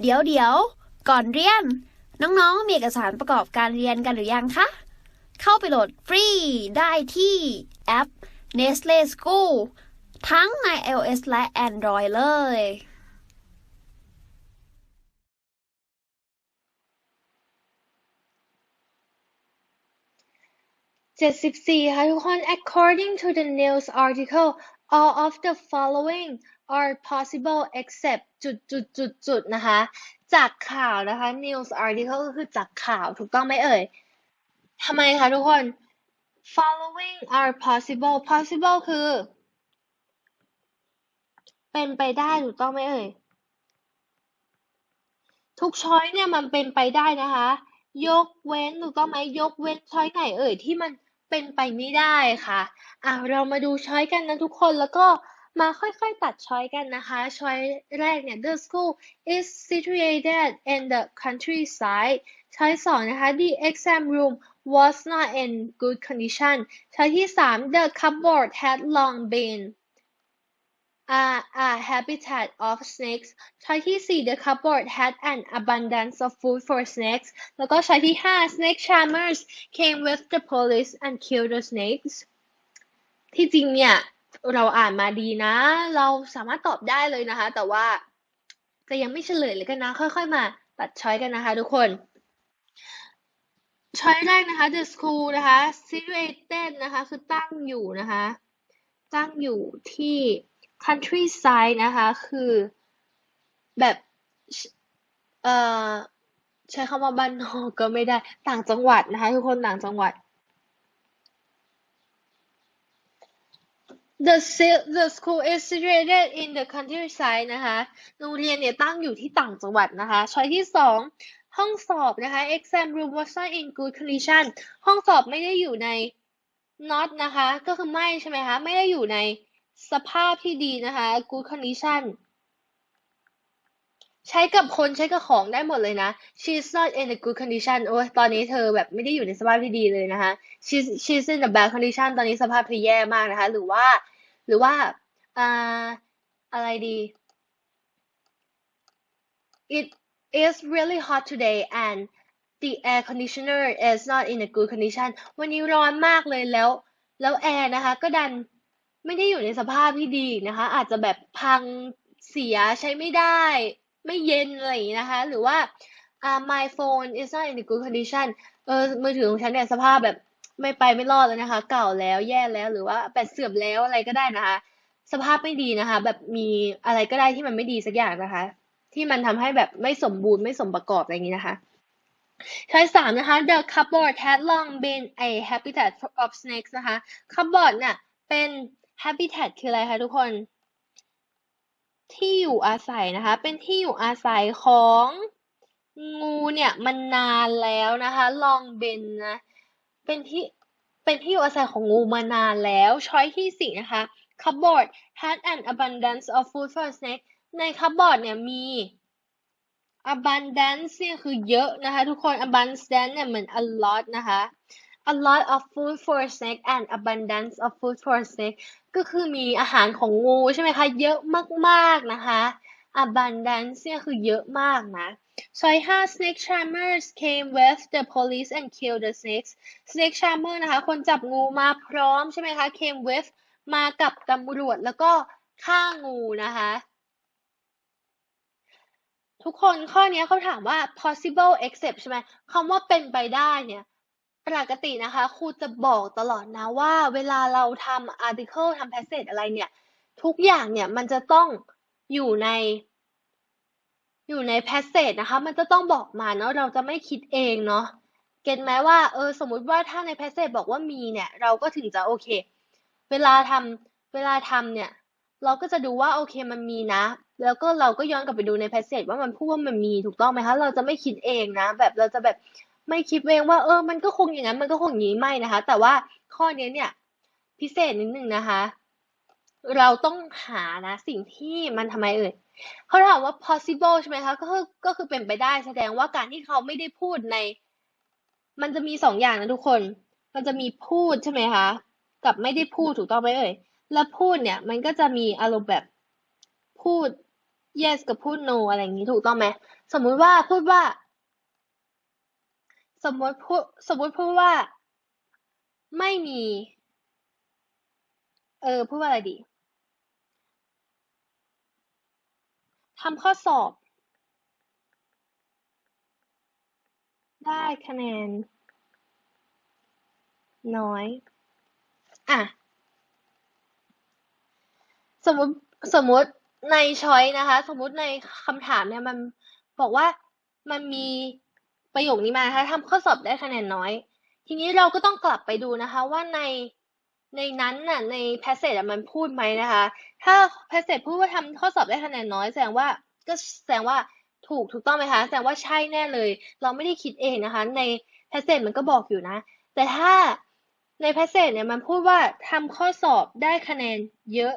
เดี๋ยวเดี๋ยวก่อนเรียน น้องๆ มีเอกสารประกอบการเรียนกันหรือยังคะ เข้าไปโหลดฟรีได้ที่แอป Nestle School ทั้งใน iOS และ Android เลย 74ค่ะทุกคน according to the news article all of the following are possible except จุดจุดจุดจุดนะคะ จากข่าวนะคะ news article ก็คือจากข่าวถูกต้องไหมเอ่ยทำไมคะทุกคน following are possible possible คือ เป็นไปได้ถูกต้องไหมเอ่ยทุกช้อยเนี่ยมันเป็นไปได้นะคะ ยกเว้นถูกต้องไหมยกเว้นช้อยไหนเอ่ยที่มันเป็นไปไม่ได้ค่ะอะเรามาดูช้อยกันนะทุกคนแล้วก็ มาค่อยๆตัดช้อยกันนะคะช้อยแรกเนี่ย the school is situated in the countryside ช้อยสองนะคะ the exam room was not in good condition ช้อยที่สาม the cupboard had long been a a habitat of snakes ช้อยที่สี่ the cupboard had an abundance of food for snakes แล้วก็ช้อยที่ห้า snake charmers came with the police and killed the snakes ที่จริงเนี่ย เราอ่านมาดีนะ เราสามารถตอบได้เลยนะคะ แต่ว่าจะยังไม่เฉลยเลยกันนะ ค่อย ๆ มาตัดช้อยกันนะคะ ทุกคนช้อยแรกนะคะ the school นะคะ situated นะคะ คือตั้งอยู่นะคะ ตั้งอยู่ที่ countryside นะคะ คือแบบเอ่อใช้คำว่าบ้านนอกก็ไม่ได้ต่างจังหวัดนะคะ ทุกคนต่างจังหวัด The the school is situated in the countryside นะคะ โรงเรียนเนี่ยตั้งอยู่ที่ต่างจังหวัดนะคะ ช้อยที่สองห้องสอบนะคะ exam room was not in good condition ห้องสอบไม่ได้อยู่ใน not นะคะ ก็คือไม่ใช่ไหมคะ ไม่ได้อยู่ในสภาพที่ดีนะคะ good condition ใช้กับคนใช้กับของได้หมดเลยนะ she's not in a good condition โอ้ยตอนนี้เธอแบบไม่ได้อยู่ในสภาพที่ดีเลยนะคะ she's she's in a bad condition ตอนนี้สภาพเธอแย่มากนะคะ หรือว่า หรือว่าอ่าอะไรดี it is really hot today and the air conditioner is not in a good condition วันนี้ร้อนมากเลยแล้ว แล้วแอร์นะคะ ก็ดันไม่ได้อยู่ในสภาพที่ดีนะคะ อาจจะแบบพังเสียใช้ไม่ได้ ไม่เย็นอะไรอย่างนี้นะคะ หรือว่าอ่า my phone is not in a good condition เออมือถือของฉันเนี่ยสภาพแบบ ไม่ไปไม่รอดแล้วนะคะ เก่าแล้วแย่แล้วหรือว่าแบตเสื่อมแล้วอะไรก็ได้นะคะ สภาพไม่ดีนะคะ แบบมีอะไรก็ได้ที่มันไม่ดีสักอย่างนะคะ ที่มันทำให้แบบไม่สมบูรณ์ไม่สมประกอบอะไรอย่างนี้นะคะช้อยสามนะคะ the cupboard had long been a habitat of snakes นะคะ cupboard เนี่ยเป็น habitat คืออะไรคะทุกคน ที่อยู่อาศัยนะคะ เป็นที่อยู่อาศัยของงูเนี่ยมันนานแล้วนะคะ long been นะ เป็นที่เป็นที่อยู่อาศัยของงูมานานแล้วช้อยที่สี่นะคะ cupboard had an abundance of food for snake ใน cupboard เนี่ยมี abundance เนี่ยคือเยอะนะคะ ทุกคน abundance เนี่ยเหมือน a lot นะคะ a lot of food for snake and abundance of food for snake ก็คือมีอาหารของงูใช่ไหมคะ เยอะมากๆนะคะ abundance เนี่ยคือเยอะมากนะช้อยห้า snake charmers came with the police and killed the snakes snake charmer นะคะ คนจับงูมาพร้อมใช่ไหมคะ came with มากับตำรวจแล้วก็ฆ่างูนะคะ ทุกคนข้อนี้เขาถามว่า possible except ใช่ไหมคำว่าเป็นไปได้เนี่ยปกตินะคะครูจะบอกตลอดนะว่าเวลาเราทำ article ทำ passage อะไรเนี่ย ทุกอย่างเนี่ยมันจะต้อง อยู่ใน อยู่ใน passage นะคะ มันจะต้องบอกมาเนาะ เราจะไม่คิดเองเนาะ เก็ตไหมว่า เออ สมมุติว่าถ้าใน passage บอกว่ามีเนี่ย เราก็ถึงจะโอเค เวลาทำเวลาทำเนี่ย เราก็จะดูว่าโอเคมันมีนะ แล้วก็เราก็ย้อนกลับไปดูใน passage ว่ามันพูดว่ามันมีถูกต้องไหมคะ เราจะไม่คิดเองนะ แบบเราจะแบบไม่คิดเองว่า เออ มันก็คงอย่างนั้น มันก็คงอย่างนี้ไม่นะคะ แต่ว่าข้อนี้เนี่ย พิเศษนิดนึงนะคะ เราต้องหานะสิ่งที่มันทำไมเอ่ยเขาถามว่า possible ใช่ไหมคะก็คือก็คือเป็นไปได้แสดงว่าการที่เขาไม่ได้พูดใน มันจะมีสองอย่างนะทุกคน มันจะมีพูดใช่ไหมคะกับไม่ได้พูดถูกต้องไหมเอ่ยแล้วพูดเนี่ย มันก็จะมีอารมณ์แบบพูด yes กับพูด no อะไรอย่างนี้ถูกต้องไหมสมมุติว่าพูดว่า สมมติพูดสมมติพูดว่า ไม่มี เออพูดว่าอะไรดี ทำข้อสอบ ได้คะแนน น้อย อะ สมมติสมมติในช้อยนะคะ สมมติในคำถามเนี่ยมันบอกว่ามันมีประโยคนี้มานะคะทำข้อสอบได้คะแนนน้อย ทีนี้เราก็ต้องกลับไปดูนะคะว่าใน ในนั้นน่ะใน passage มันพูดไหมนะคะ ถ้า passage พูดว่าทำข้อสอบได้คะแนนน้อยแสดงว่าก็แสดงว่าถูกถูกต้องไหมคะแสดงว่าใช่แน่เลย เราไม่ได้คิดเองนะคะ ใน passage มันก็บอกอยู่นะ แต่ถ้าใน passage เนี่ยมันพูดว่าทำข้อสอบได้คะแนนเยอะ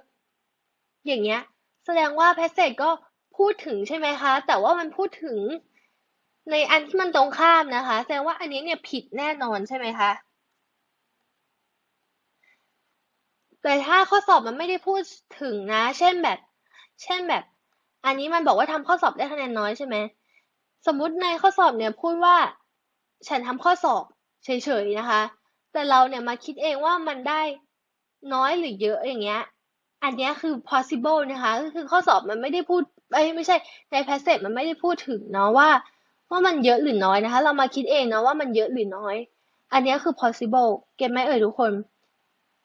อย่างเงี้ย แสดงว่า passage ก็พูดถึงใช่ไหมคะ แต่ว่ามันพูดถึงในอันที่มันตรงข้ามนะคะ แสดงว่าอันนี้เนี่ยผิดแน่นอนใช่ไหมคะ แต่ถ้าข้อสอบมันไม่ได้พูดถึงนะ เช่นแบบ เช่นแบบ อันนี้มันบอกว่าทำข้อสอบได้คะแนนน้อยใช่ไหม สมมุติในข้อสอบเนี่ยพูดว่า ฉันทำข้อสอบเฉยๆนะคะ แต่เราเนี่ยมาคิดเองว่ามันได้น้อยหรือเยอะอย่างเงี้ย อันเนี้ยคือ possible นะคะ ก็คือข้อสอบมันไม่ได้พูดเอ้ยไม่ใช่ ใน passage มันไม่ได้พูดถึงเนาะว่าว่ามันเยอะหรือน้อยนะคะ เรามาคิดเองเนาะว่ามันเยอะหรือน้อย อันนี้คือ possible เก็ตไหมเอ่ยทุกคน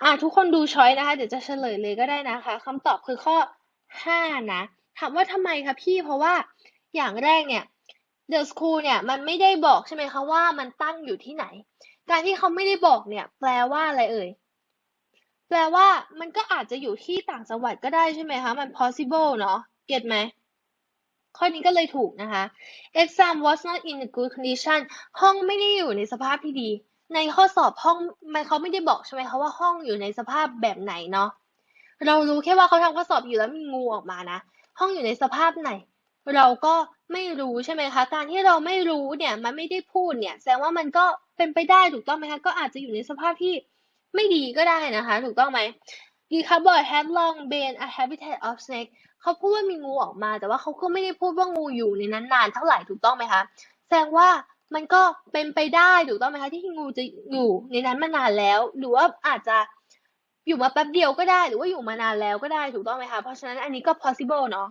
อะทุกคนดูช้อยนะคะ เดี๋ยวจะเฉลยเลยก็ได้นะคะคำตอบคือข้อห้านะถามว่าทำไมคะพี่เพราะว่าอย่างแรกเนี่ย The School เนี่ยมันไม่ได้บอกใช่ไหมคะว่ามันตั้งอยู่ที่ไหน การที่เขาไม่ได้บอกเนี่ย แปลว่าอะไรเอ่ยแปลว่ามันก็อาจจะอยู่ที่ต่างจังหวัดก็ได้ใช่ไหมคะมัน possible เนาะเก็ตไหมข้อนี้ก็เลยถูกนะคะ exam was not in a good condition ห้องไม่ได้อยู่ในสภาพที่ดี ในข้อสอบห้องมันเขาไม่ได้บอกใช่ไหมคะว่าห้องอยู่ในสภาพแบบไหนเนาะเรารู้แค่ว่าเขาทำข้อสอบอยู่แล้วมีงูออกมานะ ห้องอยู่ในสภาพไหน เราก็ไม่รู้ใช่ไหมคะการที่เราไม่รู้เนี่ยมันไม่ได้พูดเนี่ยแสดงว่ามันก็เป็นไปได้ถูกต้องไหมคะก็อาจจะอยู่ในสภาพที่ไม่ดีก็ได้นะคะ ถูกต้องไหม The cupboard had long been a habitat of snake เขาพูดว่ามีงูออกมา แต่ว่าเขาก็ไม่ได้พูดว่างูอยู่ในนั้นนานเท่าไหร่ถูกต้องไหมคะ แสดงว่า มันก็เป็นไปได้ถูกต้องไหมคะที่งูจะอยู่ในนั้นมานานแล้ว หรือว่าอาจจะอยู่มาแป๊บเดียวก็ได้ หรือว่าอยู่มานานแล้วก็ได้ถูกต้องไหมคะเพราะฉะนั้นอันนี้ก็ possible เนาะ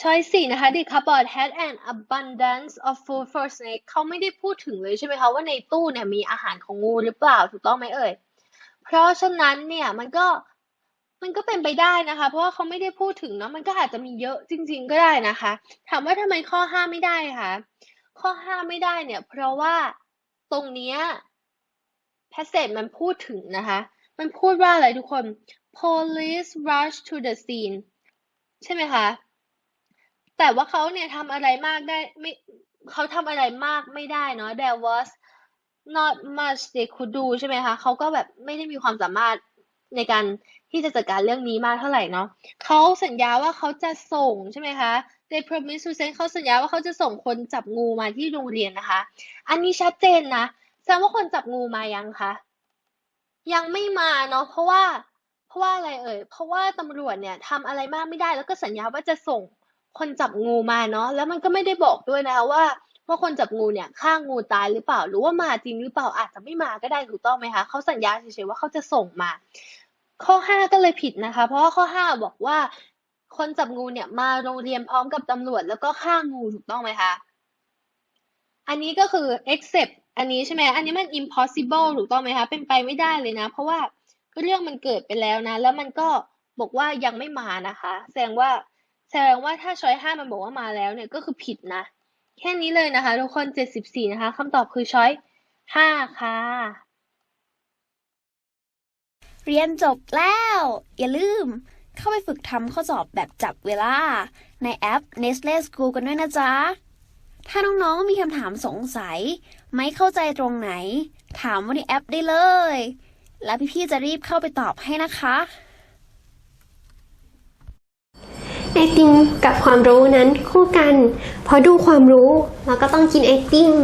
Choice สี่นะคะ The cupboard had an abundance of food for snake เขาไม่ได้พูดถึงเลยใช่ไหมคะว่าในตู้เนี่ยมีอาหารของงูหรือเปล่าถูกต้องไหมเอ่ย เพราะฉะนั้นเนี่ยมันก็มันก็เป็นไปได้นะคะ เพราะว่าเขาไม่ได้พูดถึงเนาะมันก็อาจจะมีเยอะจริง ๆ ก็ได้นะคะ ถามว่าทำไมข้อห้าไม่ได้คะ ข้อห้าไม่ได้เนี่ย เพราะว่าตรงเนี้ย passage มันพูดถึงนะคะ มันพูดว่าอะไรทุกคน police rush to the scene ใช่ไหมคะ แต่ว่าเขาเนี่ยทำอะไรมากได้ไม่เขาทำอะไรมากไม่ได้เนาะ there was not much they could do ใช่ไหมคะ เขาก็แบบไม่ได้มีความสามารถในการที่จะจัดการเรื่องนี้มากเท่าไหร่เนาะเขาสัญญาว่าเขาจะส่งใช่ไหมคะ they promise to send เขาสัญญาว่าเขาจะส่งคนจับงูมาที่โรงเรียนนะคะ อันนี้ชัดเจนนะแสดงว่าคนจับงูมายังคะ ยังไม่มาเนาะ เพราะว่า เพราะว่าอะไรเอ่ย เพราะว่าตำรวจเนี่ยทำอะไรมากไม่ได้ แล้วก็สัญญาว่าจะส่งคนจับงูมาเนาะ แล้วมันก็ไม่ได้บอกด้วยนะคะว่าว่าคนจับงูเนี่ยฆ่างูตายหรือเปล่า หรือว่ามาจริงหรือเปล่า อาจจะไม่มาก็ได้ถูกต้องไหมคะ เขาสัญญาเฉยๆว่าเขาจะส่งมา ข้อห้าก็เลยผิดนะคะ เพราะว่าข้อห้าบอกว่า คนจับงูเนี่ยมาโรงเรียนพร้อมกับตำรวจแล้วก็ฆ่างูถูกต้องไหมคะ อันนี้ก็คือ except อันนี้ใช่ไหมอันนี้มัน impossible ถูกต้องไหมคะ เป็นไปไม่ได้เลยนะ เพราะว่าเรื่องมันเกิดไปแล้วนะ แล้วมันก็บอกว่ายังไม่มานะคะ แสดงว่าแสดงว่าถ้าช้อยห้ามันบอกว่ามาแล้วเนี่ยก็คือผิดนะ แค่นี้เลยนะคะ ทุกคนเจ็ดสิบสี่นะคะคำตอบคือช้อยห้าค่ะ เรียนจบแล้ว อย่าลืม เข้าไปฝึกทำข้อสอบแบบจับเวลา ในแอป Nestle School กันด้วยนะจ๊ะ ถ้าน้องๆมีคำถามสงสัย ไม่เข้าใจตรงไหน ถามว่าในแอปได้เลย แล้วพี่ๆจะรีบเข้าไปตอบให้นะคะไอติมกับความรู้นั้นคู่กัน พอดูความรู้เราก็ต้องกินไอติม